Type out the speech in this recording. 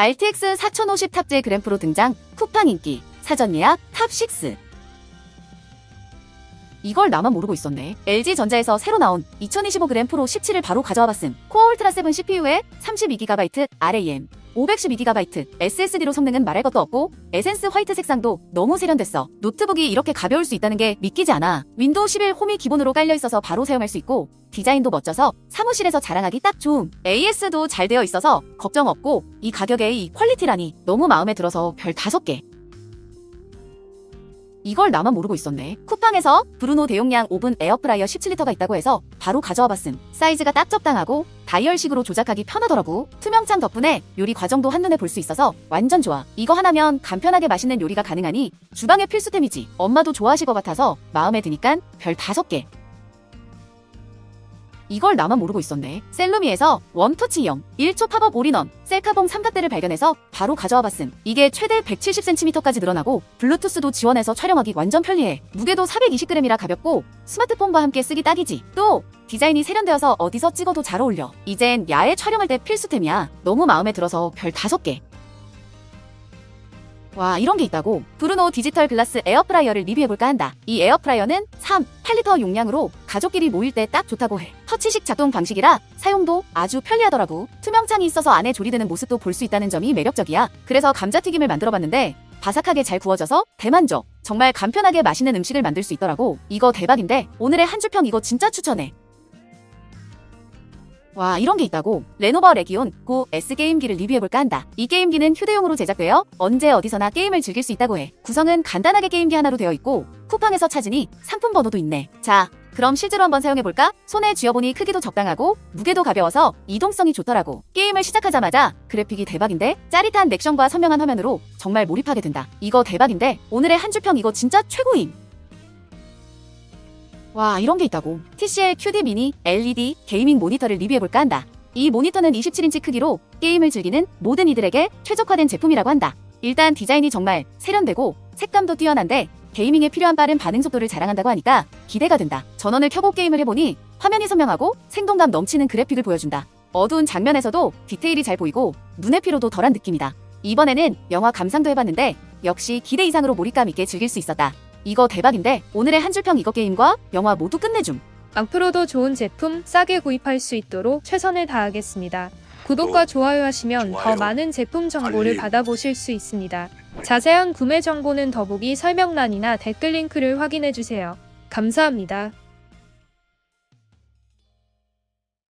RTX 4050 탑재 그램프로 등장. 쿠팡 인기. 사전 예약. 탑6 이걸 나만 모르고 있었네. LG전자에서 새로 나온 2025 그램프로 17을 바로 가져와 봤음. 코어 울트라 7 CPU에 32GB RAM, 512GB SSD로 성능은 말할 것도 없고 에센스 화이트 색상도 너무 세련됐어. 노트북이 이렇게 가벼울 수 있다는 게 믿기지 않아. 윈도우 11 홈이 기본으로 깔려 있어서 바로 사용할 수 있고 디자인도 멋져서 사무실에서 자랑하기 딱 좋음. AS도 잘 되어 있어서 걱정 없고 이 가격에 이 퀄리티라니 너무 마음에 들어서 별 5개. 이걸 나만 모르고 있었네. 쿠팡에서 브루노 대용량 오븐 에어프라이어 17리터가 있다고 해서 바로 가져와 봤음. 사이즈가 딱 적당하고 다이얼식으로 조작하기 편하더라고. 투명창 덕분에 요리 과정도 한눈에 볼 수 있어서 완전 좋아. 이거 하나면 간편하게 맛있는 요리가 가능하니 주방의 필수템이지. 엄마도 좋아하실 것 같아서 마음에 드니깐 별 5개. 이걸 나만 모르고 있었네. 셀루미에서 원 터치형 1초 팝업 올인원 셀카봉 삼각대를 발견해서 바로 가져와 봤음. 이게 최대 170cm까지 늘어나고 블루투스도 지원해서 촬영하기 완전 편리해. 무게도 420g이라 가볍고 스마트폰과 함께 쓰기 딱이지. 또 디자인이 세련되어서 어디서 찍어도 잘 어울려. 이젠 야외 촬영할 때 필수템이야. 너무 마음에 들어서 별 5개. 와 이런 게 있다고? 브루노 디지털 글라스 에어프라이어를 리뷰해볼까 한다. 이 에어프라이어는 3, 8리터 용량으로 가족끼리 모일 때 딱 좋다고 해. 터치식 작동 방식이라 사용도 아주 편리하더라고. 투명창이 있어서 안에 조리되는 모습도 볼 수 있다는 점이 매력적이야. 그래서 감자튀김을 만들어봤는데 바삭하게 잘 구워져서 대만족. 정말 간편하게 맛있는 음식을 만들 수 있더라고. 이거 대박인데 오늘의 한 줄 평 이거 진짜 추천해 와 이런 게 있다고? 레노버 레기온 고 S게임기를 리뷰해볼까 한다. 이 게임기는 휴대용으로 제작되어 언제 어디서나 게임을 즐길 수 있다고 해. 구성은 간단하게 게임기 하나로 되어 있고 쿠팡에서 찾으니 상품 번호도 있네. 자 그럼 실제로 한번 사용해볼까? 손에 쥐어보니 크기도 적당하고 무게도 가벼워서 이동성이 좋더라고. 게임을 시작하자마자 그래픽이 대박인데 짜릿한 넥션과 선명한 화면으로 정말 몰입하게 된다. 이거 대박인데 오늘의 한 줄 평 이거 진짜 최고임 와 이런 게 있다고. TCL QD 미니 LED 게이밍 모니터를 리뷰해볼까 한다. 이 모니터는 27인치 크기로 게임을 즐기는 모든 이들에게 최적화된 제품이라고 한다. 일단 디자인이 정말 세련되고 색감도 뛰어난데 게이밍에 필요한 빠른 반응 속도를 자랑한다고 하니까 기대가 된다. 전원을 켜고 게임을 해보니 화면이 선명하고 생동감 넘치는 그래픽을 보여준다. 어두운 장면에서도 디테일이 잘 보이고 눈의 피로도 덜한 느낌이다. 이번에는 영화 감상도 해봤는데 역시 기대 이상으로 몰입감 있게 즐길 수 있었다 이거 대박인데 오늘의 한 줄평 이거 게임과 영화 모두 끝내줌. 앞으로도 좋은 제품 싸게 구입할 수 있도록 최선을 다하겠습니다. 구독과 좋아요 하시면 더 좋아요. 많은 제품 정보를 알림. 받아보실 수 있습니다. 자세한 구매 정보는 더보기 설명란이나 댓글 링크를 확인해 주세요. 감사합니다.